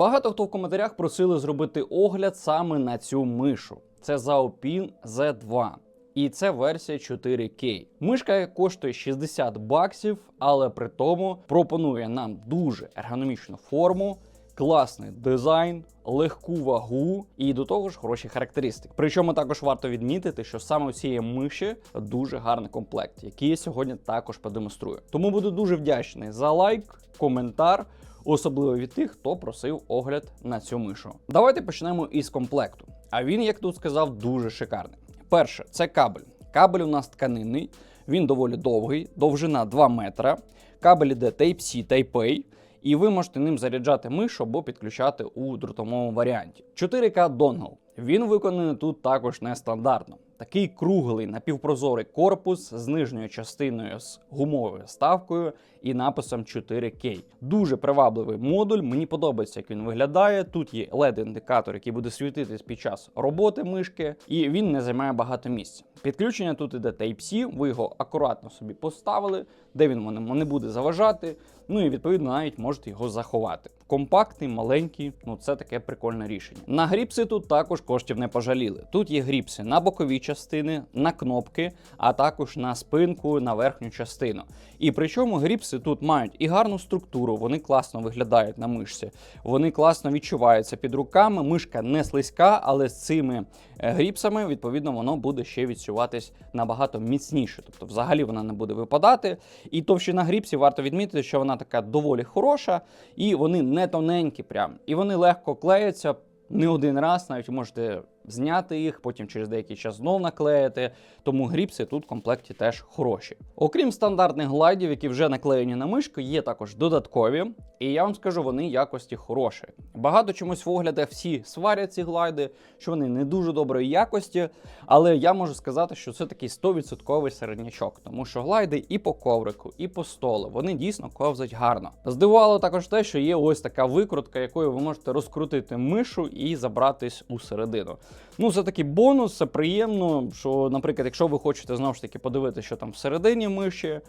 Багато хто в коментарях просили зробити огляд саме на цю мишу. Це Zaopin Z2. І це версія 4K. Мишка коштує 60 баксів, але при тому пропонує нам дуже ергономічну форму, класний дизайн, легку вагу і до того ж хороші характеристики. Причому також варто відмітити, що саме у цієї миші дуже гарний комплект, який я сьогодні також продемонструю. Тому буду дуже вдячний за лайк, коментар. Особливо від тих, хто просив огляд на цю мишу. Давайте почнемо із комплекту. А він, як тут сказав, дуже шикарний. Перше, це кабель. Кабель у нас тканинний, він доволі довгий, довжина 2 метра. Кабель іде Type-C, Type-A, і ви можете ним заряджати мишу або підключати у дротовому варіанті. 4К донгл. Він виконаний тут також нестандартно. Такий круглий напівпрозорий корпус з нижньою частиною з гумовою ставкою і написом 4K. Дуже привабливий модуль. Мені подобається, як він виглядає. Тут є LED-індикатор, який буде світитись під час роботи мишки, і він не займає багато місця. Підключення тут іде Type-C, ви його акуратно собі поставили, де він вам не буде заважати. Ну і відповідно навіть можете його заховати. Компактний, маленький, ну це таке прикольне рішення. На гріпси тут також коштів не пожаліли. Тут є гріпси на бокові частини, на кнопки, а також на спинку, на верхню частину. І причому гріпси тут мають і гарну структуру, вони класно виглядають на мишці, вони класно відчуваються під руками. Мишка не слизька, але з цими е, гріпсами, відповідно, воно буде ще відчуватись набагато міцніше. Тобто, взагалі вона не буде випадати. І товщина гріпсів варто відмітити, що вона така доволі хороша, і вони не тоненькі, прям, і вони легко клеються Не один раз, навіть можете зняти їх, потім через деякий час знов наклеїти. Тому гріпси тут в комплекті теж хороші. Окрім стандартних глайдів, які вже наклеєні на мишку, є також додаткові, і я вам скажу, вони якості хороші. Багато чомусь в оглядах всі сварять ці глайди, що вони не дуже доброї якості, але я можу сказати, що це такий 100% середнячок, тому що глайди і по коврику, і по столу вони дійсно ковзать гарно. Здивувало також те, що є ось така викрутка, якою ви можете розкрутити мишу і забратись у середину. Ну, це такий бонус, це приємно. Що, наприклад, якщо ви хочете знову ж таки подивитися, що там всередині миші,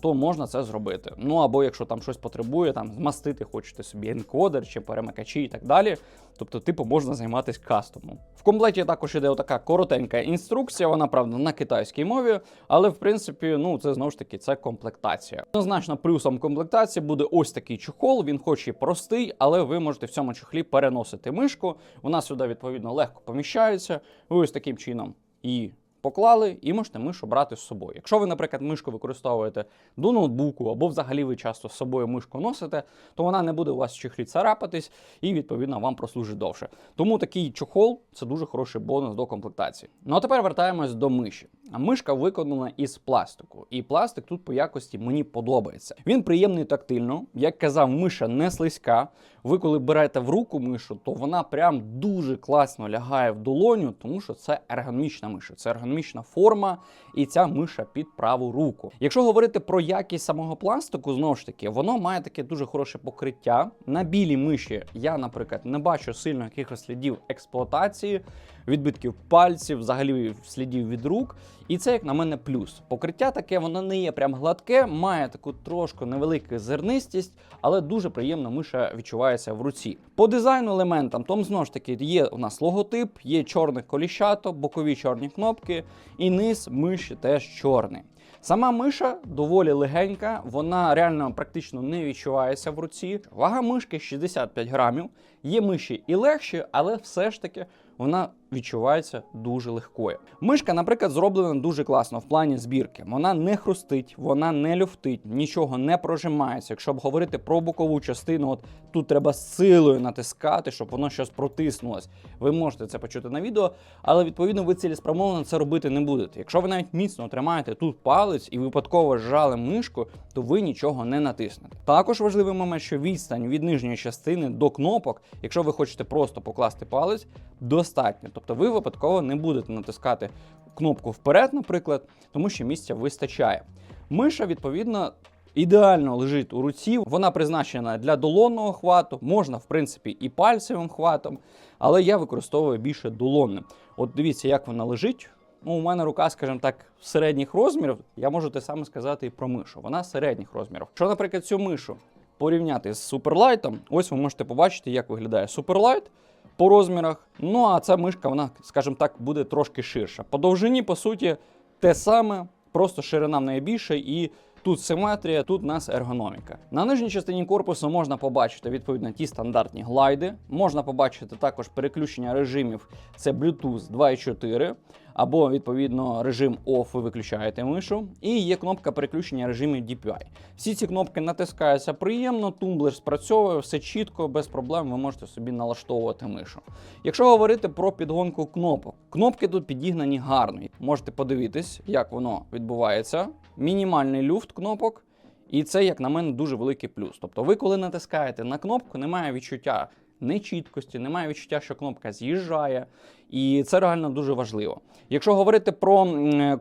то можна це зробити. Ну або якщо там щось потребує, там змастити хочете собі енкодер чи перемикачі і так далі. Тобто, типу, можна займатися кастомом. В комплекті також іде така коротенька інструкція, вона правда на китайській мові, але в принципі, ну це знову ж таки це комплектація. Однозначно, плюсом комплектації буде ось такий чохол. Він хоч і простий, але ви можете в цьому чохлі переносити мишку. Вона сюди відповідно легко поміщається. Ви ось таким чином і поклали, і можете мишу брати з собою. Якщо ви, наприклад, мишку використовуєте до ноутбуку або взагалі ви часто з собою мишку носите, то вона не буде у вас в чехлі царапатись і, відповідно, вам прослужить довше. Тому такий чохол це дуже хороший бонус до комплектації. Ну а тепер вертаємось до миші. А мишка виконана із пластику, і пластик тут по якості мені подобається. Він приємний тактильно, як казав, миша не слизька. Ви коли берете в руку мишу, то вона прям дуже класно лягає в долоню, тому що це ергономічна миша, це ергономічна форма, і ця миша під праву руку. Якщо говорити про якість самого пластику, знову ж таки, воно має таке дуже хороше покриття. На білій миші я, наприклад, не бачу сильно якихось слідів експлуатації, відбитків пальців, взагалі слідів від рук. І це, як на мене, плюс. Покриття таке, воно не є прям гладке, має таку трошку невелику зернистість, але дуже приємно миша відчувається в руці. По дизайну елементам, там знову ж таки є у нас логотип, є чорне коліщато, бокові чорні кнопки, і низ миші теж чорний. Сама миша доволі легенька, вона реально практично не відчувається в руці. Вага мишки 65 грамів. Є миші і легші, але все ж таки вона відчувається дуже легкою. Мишка, наприклад, зроблена дуже класно в плані збірки. Вона не хрустить, вона не люфтить, нічого не прожимається. Якщо б говорити про бокову частину, от тут треба силою натискати, щоб воно щось протиснулось. Ви можете це почути на відео, але відповідно ви цілеспромовно це робити не будете. Якщо ви навіть міцно тримаєте тут палець і випадково зжали мишку, то ви нічого не натиснете. Також важливий момент, що відстань від нижньої частини до кнопок, якщо ви хочете просто покласти палець, достатньо. Тобто ви випадково не будете натискати кнопку вперед, наприклад, тому що місця вистачає. Миша, відповідно, ідеально лежить у руці. Вона призначена для долонного хвату, можна, в принципі, і пальцевим хватом, але я використовую більше долонним. От дивіться, як вона лежить. Ну, у мене рука, скажімо так, середніх розмірів. Я можу те саме сказати і про мишу. Вона середніх розмірів. Якщо, наприклад, цю мишу порівняти з суперлайтом, ось ви можете побачити, як виглядає суперлайт по розмірах. Ну а ця мишка, вона, скажімо так, буде трошки ширша. По довжині, по суті, те саме, просто ширина в неї більша і. Тут симетрія, тут у нас ергономіка. На нижній частині корпусу можна побачити відповідно ті стандартні глайди. Можна побачити також переключення режимів: це Bluetooth 2.4, або відповідно режим OFF, ви виключаєте мишу. І є кнопка переключення режимів DPI. Всі ці кнопки натискаються приємно, тумблер спрацьовує, все чітко, без проблем. Ви можете собі налаштовувати мишу. Якщо говорити про підгонку кнопок, кнопки тут підігнані гарно. Можете подивитись, як воно відбувається. Мінімальний люфт кнопок. І це, як на мене, дуже великий плюс. Тобто, ви, коли натискаєте на кнопку, немає відчуття нечіткості, немає відчуття, що кнопка з'їжджає. І це реально дуже важливо. Якщо говорити про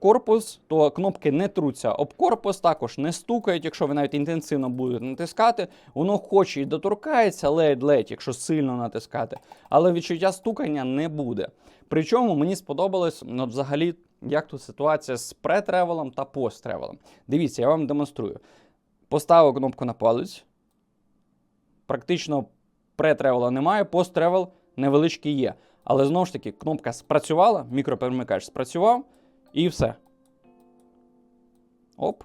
корпус, то кнопки не труться об корпус, також не стукають. Якщо ви навіть інтенсивно будете натискати, воно хоч і доторкається ледь-ледь, якщо сильно натискати, але відчуття стукання не буде. Причому мені сподобалось от взагалі, як тут ситуація з претревелом та посттревелом. Дивіться, я вам демонструю. Поставив кнопку на палець. Практично претревела немає, посттревел невеличкий є. Але знову ж таки, кнопка спрацювала, мікроперемикач спрацював, і все. Оп.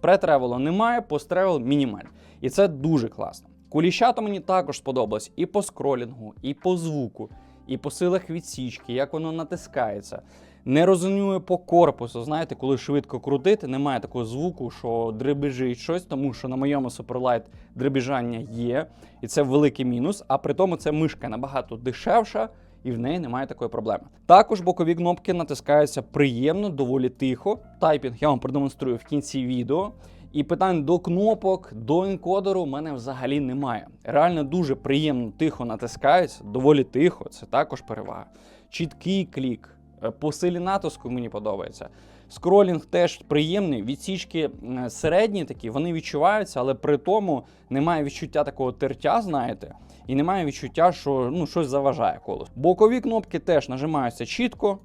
Претревелу немає, посттревел мінімальний. І це дуже класно. Куліщато мені також сподобалось і по скролінгу, і по звуку, і по силах відсічки, як воно натискається. Не резонує по корпусу. Знаєте, коли швидко крутити, немає такого звуку, що дребіжить щось, тому що на моєму Superlight дребіжання є, і це великий мінус. А при тому це мишка набагато дешевша. І в неї немає такої проблеми. Також бокові кнопки натискаються приємно, доволі тихо. Тайпінг я вам продемонструю в кінці відео. І питань до кнопок, до енкодеру в мене взагалі немає. Реально дуже приємно тихо натискається, доволі тихо, це також перевага. Чіткий клік. Е, По силі натиску мені подобається. Скролінг теж приємний. Відсічки е, середні такі, вони відчуваються, але при тому немає відчуття такого тертя, знаєте, і немає відчуття, що ну, щось заважає коло. Бокові кнопки теж нажимаються чітко,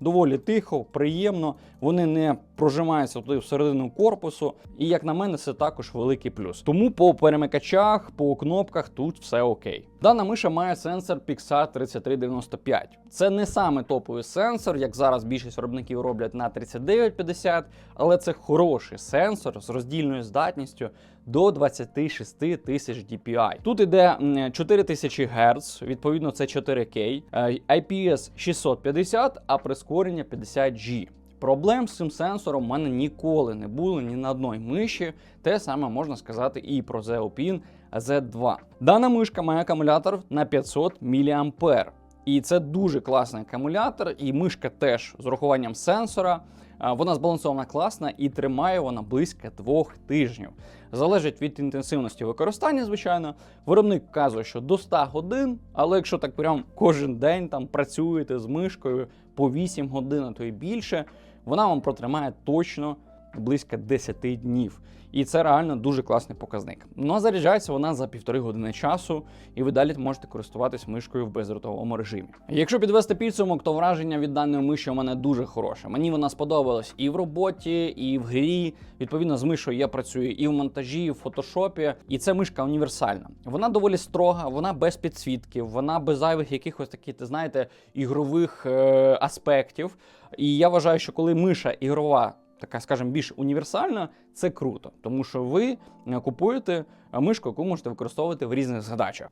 доволі тихо, приємно. Вони не прожимаються туди всередину корпусу. І як на мене, це також великий плюс. Тому по перемикачах, по кнопках тут все окей. Дана миша має сенсор Pixar 3395. Це не саме топовий сенсор, як зараз більшість виробників роблять на 3950, але це хороший сенсор з роздільною здатністю до 26 тисяч DPI. Тут іде м, 4000 Гц, відповідно, це 4К, е, IPS 650, а прискорення 50G. Проблем з цим сенсором в мене ніколи не було ні на одній миші. Те саме можна сказати і про Zeopin Z2. Дана мишка має акумулятор на 500 мА. І це дуже класний акумулятор, і мишка теж з урахуванням сенсора. Вона збалансована класна і тримає вона близько двох тижнів. Залежить від інтенсивності використання, звичайно. Виробник вказує, що до 100 годин, але якщо так прям кожен день там працюєте з мишкою по 8 годин, а то і більше, вона вам протримає точно близько 10 днів. І це реально дуже класний показник. Ну а заряджається вона за півтори години часу, і ви далі можете користуватись мишкою в бездротовому режимі. Якщо підвести підсумок, то враження від даної миші у мене дуже хороше. Мені вона сподобалась і в роботі, і в грі. Відповідно, з мишою я працюю і в монтажі, і в фотошопі. І це мишка універсальна. Вона доволі строга, вона без підсвітків, вона без зайвих якихось таких, знаєте, ігрових е- аспектів. І я вважаю, що коли миша ігрова така, скажімо, більш універсальна, це круто, тому що ви е, купуєте е, мишку, яку можете використовувати в різних задачах.